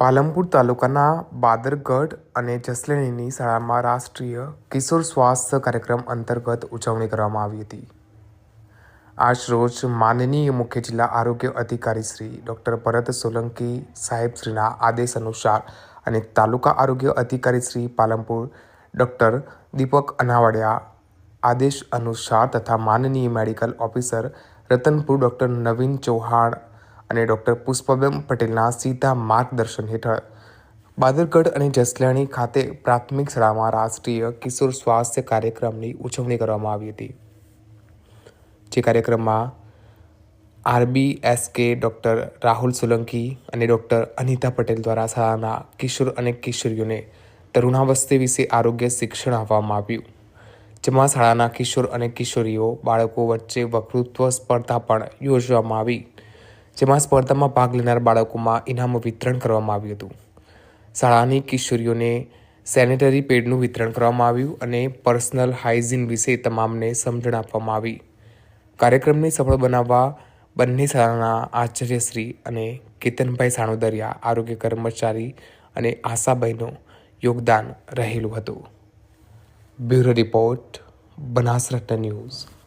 પાલનપુર તાલુકાના બાદરગઢ અને જસલણીની શાળામાં રાષ્ટ્રીય કિશોર સ્વાસ્થ્ય કાર્યક્રમ અંતર્ગત ઉજવણી કરવામાં આવી હતી. આજ રોજ માનનીય મુખ્ય જિલ્લા આરોગ્ય અધિકારી શ્રી ડૉક્ટર ભરત સોલંકી સાહેબશ્રીના આદેશ અનુસાર અને તાલુકા આરોગ્ય અધિકારી શ્રી પાલનપુર ડૉક્ટર દીપક અનાવાડિયા આદેશ અનુસાર તથા માનનીય medical officer Ratanpur doctor Naveen Chauhan અને ડૉક્ટર પુષ્પબેન પટેલના સીધા માર્ગદર્શન હેઠળ બાદરગઢ અને જસલાણી ખાતે પ્રાથમિક શાળામાં રાષ્ટ્રીય કિશોર સ્વાસ્થ્ય કાર્યક્રમની ઉજવણી કરવામાં આવી હતી. જે કાર્યક્રમમાં RB SK doctor Rahul Solanki અને ડૉક્ટર અનિતા પટેલ દ્વારા શાળાના કિશોર અને કિશોરીઓને તરુણાવસ્થા વિશે આરોગ્ય શિક્ષણ આપવામાં આવ્યું. જેમાં શાળાના કિશોર અને કિશોરીઓ બાળકો વચ્ચે વક્તૃત્વ સ્પર્ધા પણ યોજવામાં આવી. જેમાં સ્પર્ધામાં ભાગ લેનાર બાળકોમાં ઇનામ વિતરણ કરવામાં આવ્યું હતું. શાળાની કિશોરીઓને સેનેટરી પેડનું વિતરણ કરવામાં આવ્યું અને પર્સનલ હાઇજીન વિશે તમામને સમજણ આપવામાં આવી. કાર્યક્રમને સફળ બનાવવા બંને શાળાના આચાર્યશ્રી અને કેતનભાઈ સાણોદરિયા, આરોગ્ય કર્મચારી અને આશાભાઈનું યોગદાન રહેલું હતું. Bureau report Banasratna news.